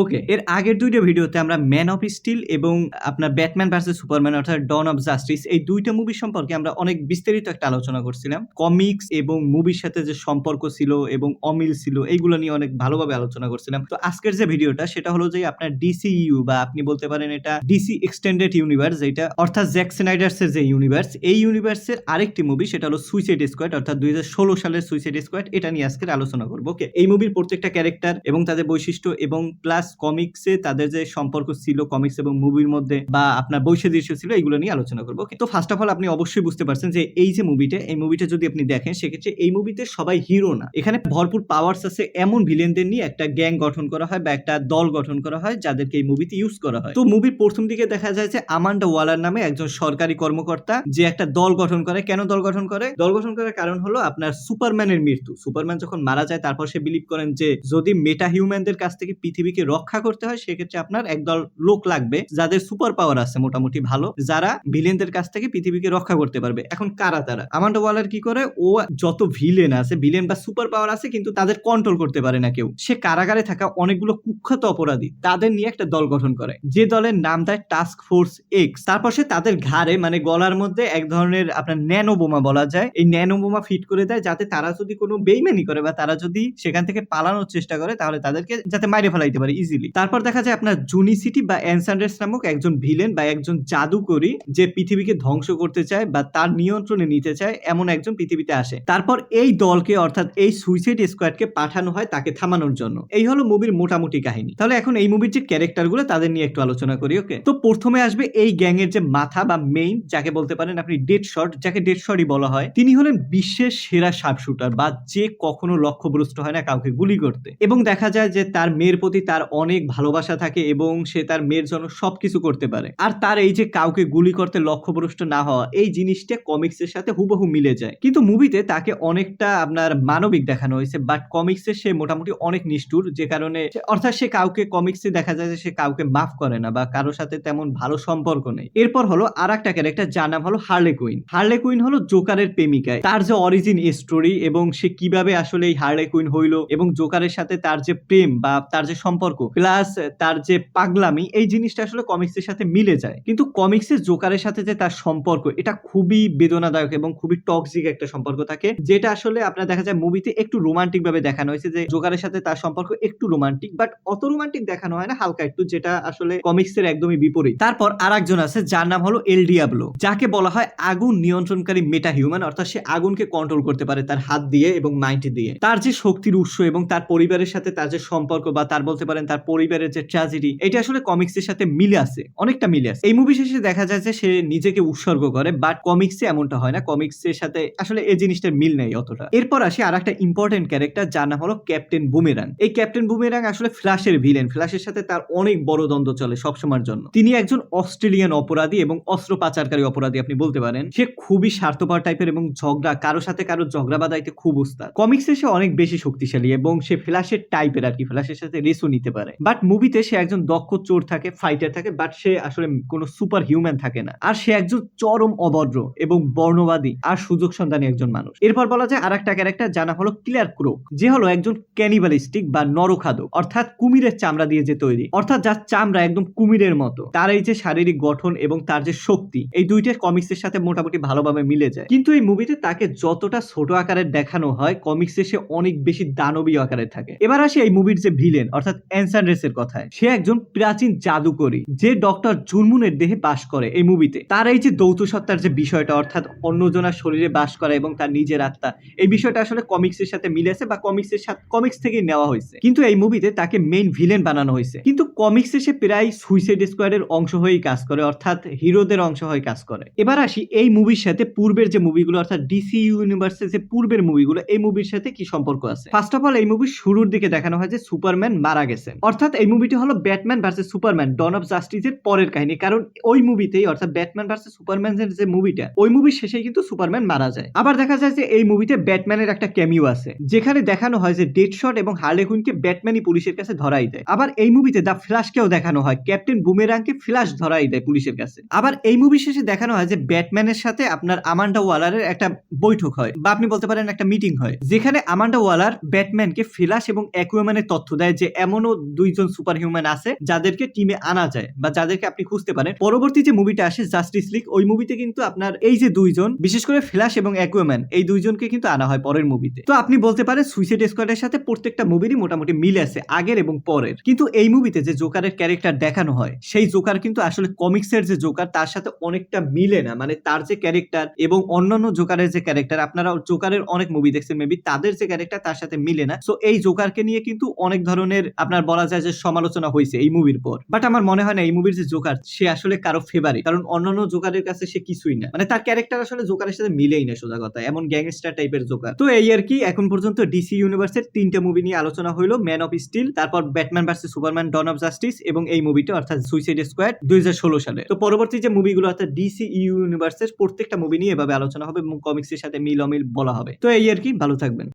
ওকে, এর আগের দুইটা ভিডিওতে আমরা ম্যান অফ স্টিল এবং আপনার ব্যাটম্যান ভার্সেস সুপারম্যান অর্থাৎ ডন অফ জাস্টিস এই দুইটা মুভি সম্পর্কে আমরা অনেক বিস্তারিত একটা আলোচনা করছিলাম। কমিক্স এবং মুভির সাথে যে সম্পর্ক ছিল এবং অমিল ছিল, এইগুলো নিয়ে অনেক ভালোভাবে আলোচনা করছিলাম। তো আজকের যে ভিডিওটা, সেটা হলো যে আপনার ডিসি ইউ বা আপনি বলতে পারেন এটা ডিসি এক্সটেন্ডেড ইউনিভার্স যেটা অর্থাৎ জ্যাক স্নাইডার্সের যে ইউনিভার্স এই ইউনিভার্সের আরেকটি মুভি সেটা হলো সুইসাইড স্কোয়াড অর্থাৎ দুই হাজার ষোলো সালের সুইসাইড স্কোয়াড এটা নিয়ে আজকের আলোচনা করব। ওকে, এই মুভির প্রত্যেকটা ক্যারেক্টার এবং তাদের বৈশিষ্ট্য এবং প্লাস কমিক্সে তাদের যে সম্পর্ক ছিল কমিক্স এবং মুভির মধ্যে বা আপনার বৈসাদৃশ্য ছিল, এগুলো নিয়ে আলোচনা করব তো ফার্স্ট অফ অল আপনি অবশ্যই বুঝতে পারছেন যে এই যে মুভিটা এই মুভিটা যদি আপনি দেখেন, সেক্ষেত্রে এই মুভিতে সবাই হিরো না। এখানে ভরপুর পাওয়ার্স আছে এমন ভিলেনদের নিয়ে একটা গ্যাং গঠন করা হয় বা একটা দল গঠন করা হয়, যাদেরকে এই মুভিতে ইউজ করা হয়। তো মুভির প্রথম দিকে দেখা যায় যে আমান্ডা ওয়ালার নামে একজন সরকারি কর্মকর্তা, যে একটা দল গঠন করে। কেন দল গঠন করে? দল গঠন করার কারণ হলো আপনার সুপারম্যানের মৃত্যু। সুপারম্যান যখন মারা যায়, তারপর সে বিলিভ করেন যে যদি মেটা হিউম্যানদের কাছ থেকে পৃথিবীকে রক্ষা করতে হয়, সেক্ষেত্রে আপনার একদল লোক লাগবে যাদের সুপার পাওয়ার আছে মোটামুটি ভালো, যারা ভিলেনদের কাছ থেকে পৃথিবীকে রক্ষা করতে পারবে। এখন কারা তারা? আমান্ডা ওয়ালার কি করে? ও যত ভিলেন আছে ভিলেন বা সুপার পাওয়ার আছে, কিন্তু তাদের কন্ট্রোল করতে পারে না কেউ। সে কারাগারে থাকা অনেকগুলো কুখ্যাত অপরাধী, তাদের নিয়ে একটা দল গঠন করে। যে দলের নাম দেয় টাস্ক ফোর্স এক্স তারপর সে তাদের ঘাড়ে মানে গলার মধ্যে এক ধরনের আপনার ন্যানো বোমা বলা যায়, এই ন্যানো বোমা ফিট করে দেয়, যাতে তারা যদি কোনো বেইমানি করে বা তারা যদি সেখান থেকে পালানোর চেষ্টা করে, তাহলে তাদেরকে যাতে মাইরে ফেলাইতে পারে। ইজিলি তারপর দেখা যায় আপনার জুনিসিটি বা অ্যানসান্ডার্স নামক একজন ভিলেন বা একজন জাদুকরি যে পৃথিবীকে ধ্বংস করতে চায় বা তার নিয়ন্ত্রণে নিতে চায় এমন একজন পৃথিবীতে আসে। তারপর এই দলকে অর্থাৎ এই সুইসাইড স্কোয়াডকে পাঠানো হয় তাকে থামানোর জন্য। এই হলো মুভির মোটামুটি কাহিনী। তাহলে এখন এই মুভির যে ক্যারেক্টারগুলো তাদের নিয়ে একটু আলোচনা করি ওকে তো প্রথমে আসবে এই গ্যাং এর যে মাথা বা মেইন যাকে বলতে পারেন আপনি ডেড শট যাকে ডেড শটই বলা হয়, তিনি হলেন বিশ্বের সেরা শার্প শুটার বা যে কখনো লক্ষ্যভ্রষ্ট হয় না কাউকে গুলি করতে। এবং দেখা যায় যে তার মেয়ের প্রতি তার অনেক ভালোবাসা থাকে এবং সে তার মেয়ের জন্য সবকিছু করতে পারে। আর তার এই যে কাউকে গুলি করতে লক্ষ্যভ্রষ্ট না হওয়া, এই জিনিসটা কমিক্সের সাথে হুবহু মিলে যায়। কিন্তু মুভিতে তাকে অনেকটা আপনার মানবিক দেখানো হয়েছে বাট কমিক্সে সে মোটামুটি অনেক নিষ্ঠুর, যে কারণে অর্থাৎ সে কাউকে কমিক্সে দেখা যায় যে সে কাউকে মাফ করে না বা কারোর সাথে তেমন ভালো সম্পর্ক নেই। এরপর হলো আর একটা ক্যারেক্টার যার নাম হলো হার্লে কুইন হার্লে কুইন হলো জোকারের প্রেমিকায় তার যে অরিজিন স্টোরি এবং সে কীভাবে আসলে এই হার্লে কুইন হইল এবং জোকারের সাথে তার যে প্রেম বা তার যে সম্পর্ক প্লাস তার যে পাগলামি, এই জিনিসটা আসলে কমিক্সের সাথে মিলে যায়। কিন্তু কমিক্সের জোকারের সাথে যে তার সম্পর্ক, এটা খুবই বেদনাদায়ক এবং খুবই টক্সিক একটা সম্পর্ক থাকে, যেটা আসলে আপনার দেখা যায় মুভিতে একটু রোমান্টিক ভাবে দেখানো হয়েছে যে জোকারের সাথে তার সম্পর্ক একটু রোমান্টিক বাট অত রোমান্টিক দেখানো হয় না, হালকা একটু, যেটা আসলে কমিক্সের একদমই বিপরীত। তারপর আর একজন আছে, যার নাম হলো এল ডিয়াবলো যাকে বলা হয় আগুন নিয়ন্ত্রণকারী মেটা হিউম্যান অর্থাৎ সে আগুনকে কন্ট্রোল করতে পারে তার হাত দিয়ে এবং মাইন্ড দিয়ে। তার যে শক্তির উৎস এবং তার পরিবারের সাথে তার যে সম্পর্ক বা তার বলতে পারেন তার পরিবারের যে ট্র্যাজেডি এটা আসলে কমিক্সের সাথে মিলে আছে, অনেকটা মিলে আছে। এই মুভি শেষে দেখা যায় যে সে নিজেকে উৎসর্গ করে বাট কমিক্সে এমনটা হয় না কমিক্সের সাথে আসলে এই জিনিসটার মিল নেই অতটা। এরপর আসি আর একটা ইম্পর্টেন্ট ক্যারেক্টার যার নাম হলো ক্যাপ্টেন বুমেরাং এই ক্যাপ্টেন বুমেরাং আসলে ফ্ল্যাশের ভিলেন ফ্ল্যাশের সাথে তার অনেক বড় দ্বন্দ্ব চলে সবসময়ের জন্য। তিনি একজন অস্ট্রেলিয়ান অপরাধী এবং অস্ত্র পাচারকারী অপরাধী, আপনি বলতে পারেন। সে খুবই স্বার্থপর টাইপের এবং ঝগড়া কারও সাথে কারও ঝগড়া বাদাইতে খুব উস্তাদ। কমিক্সে সে অনেক বেশি শক্তিশালী এবং সে ফ্ল্যাশের টাইপের আর কি ফ্ল্যাশের সাথে রেসও নিতে পারে। বাট মুভিতে সে একজন দক্ষ চোর থাকে ফাইটার থাকে বাট সে আসলে কোনো সুপার হিউম্যান থাকে না। আর সে একজন চরম অভদ্র এবং বর্ণবাদী আর সুযোগ সন্ধানী একজন মানুষ। এরপর বলা যায় আর একটা ক্যারেক্টার জানা হলো ক্লিয়ার ক্রোক যে হলো একজন ক্যানিবালিস্টিক বা নরখাদক, অর্থাৎ কুমিরের চামড়া দিয়ে যে তৈরি। অর্থাৎ যার চামড়া একদম কুমিরের মতো। তার এই যে শারীরিক গঠন এবং তার যে শক্তি, এই দুইটা কমিক্সের সাথে মোটামুটি ভালোভাবে মিলে যায়। কিন্তু এই মুভিতে তাকে যতটা ছোট আকারের দেখানো হয় কমিক্সে সে অনেক বেশি দানবীয় আকারে থাকে। এবার আসি এই মুভির যে ভিলেন অর্থাৎ অ্যানসান্ড্রেস এর কথায়। সে একজন প্রাচীন জাদুকরী, যে ডক্টর জুনমুনের দেহে বাস করে এই মুভিতে। তার এই যে দৌত সত্তার যে বিষয়টা, অর্থাৎ অন্যজনের শরীরে বাস করা এবং তার নিজের আত্মা, এই বিষয়টা আসলে কমিক্সের সাথে মিলেছে বা কমিক্সের সাথে, কমিক্স থেকে নেওয়া হয়েছে। কিন্তু এই মুভিতে তাকে মেইন ভিলেন বানানো হয়েছে। কিন্তু কমিক্সে সে প্রায় সুইসাইড স্কোয়াডের অংশ হয়েই কাজ করে, অর্থাৎ হিরোদের অংশ হয়ে কাজ করে। এবার আসি এই মুভির সাথে পূর্বের যে মুভিগুলো, অর্থাৎ ডিসি ইউনিভার্সের যে পূর্বের মুভিগুলো, এই মুভির সাথে কি সম্পর্ক আছে? ফার্স্ট অফ অল এই মুভির শুরুর দিকে দেখানো হয় যে সুপারম্যান মারা গেছেন। অর্থাৎ এই মুভিটি হলো Batman versus Superman dawn of জাস্টিসের পরের কাহিনী। কারণ ওই মুভিতেই অর্থাৎ ব্যাটম্যান ভার্সেস সুপারম্যানের যে মুভিটা ওই মুভির শেষে কিন্তু সুপারম্যান মারা যায়। আবার দেখা যায় যে এই মুভিতে ব্যাটম্যানের একটা ক্যামিও আছে, যেখানে দেখানো হয় যে ডেড শট এবং হার্লে কুইনকে ব্যাটম্যানই পুলিশের কাছে ধরাই দেয়। আবার এই মুভিতে দ্য ফ্ল্যাশকেও দেখানো হয় ক্যাপ্টেন বুমেরাংকে ফ্ল্যাশ ধরাই দেয় পুলিশের কাছে। আবার এই মুভি শেষে দেখানো হয় যে ব্যাটম্যানের সাথে আপনার আমান্ডা ওয়ালারের একটা বৈঠক হয়, বা আপনি বলতে পারেন একটা মিটিং হয়, যেখানে আমান্ডা ওয়ালার ব্যাটম্যানকে ফ্ল্যাশ এবং অ্যাকুয়াম্যানের তথ্য দেয় যে এমনও দুইজন সুপার হিউম্যান আছে, যাদেরকে টিমে আনা যায় বা যাদেরকে আপনি খুঁজতে পারেন। পরবর্তী যে মুভিটা আসে জাস্টিস লিগ ওই মুভিতে কিন্তু আপনার এই যে দুইজন, বিশেষ করে ফ্ল্যাশ এবং অ্যাকুয়াম্যান এই দুইজনকে কিন্তু আনা হয় পরের মুভিতে তো আপনি বলতে পারেন সুইসাইড স্কোয়াডের সাথে প্রত্যেকটা মুভিরই মোটামুটি মিল আছে, আগের এবং পরের। কিন্তু এই মুভিতে যে জোকারের ক্যারেক্টার দেখানো হয়, সেই জোকার কিন্তু আসলে কমিক্সের যে জোকার তার সাথে অনেকটা মিলে না। মানে তার যে ক্যারেক্টার এবং অন্যান্য জোকারের যে ক্যারেক্টার আপনারা জোকারের অনেক মুভি দেখছেন মেবি তাদের যে ক্যারেক্টার তার সাথে মিলে না। সো এই জোকারকে নিয়ে কিন্তু অনেক ধরনের আপনার বলা যায় যে সমালোচনা হয়েছে এই মুভির পর। বাট আমার মনে হয় না এই মুভির যে জোকার সে আসলে কারও ফেভারিট কারণ অন্যান্য জোকারের কাছে সে কিছুই না। মানে তার ক্যারেক্টার আসলে জোকারের সাথে মিলেই না সোজা কথা এমন গ্যাংস্টার টাইপের জোকার তো এই আর কি, এখন পর্যন্ত ডিসি ইউনিভার্সের তিনটা মুভি নিয়ে আলোচনা হলো ম্যান অফ স্টিল তারপর Batman versus Superman dawn of justice এবং এই মুভিটা অর্থাৎ সুইসাইড স্কোয়াড দুই হাজার ষোলো সালে। তো পরবর্তী যে মুভিগুলো অর্থাৎ ডিসি ইউনিভার্সের প্রত্যেকটা মুভি নিয়ে এভাবে আলোচনা হবে এবং কমিক্সের সাথে মিল অমিল বলা হবে। তো এই আর কি, ভালো থাকবেন।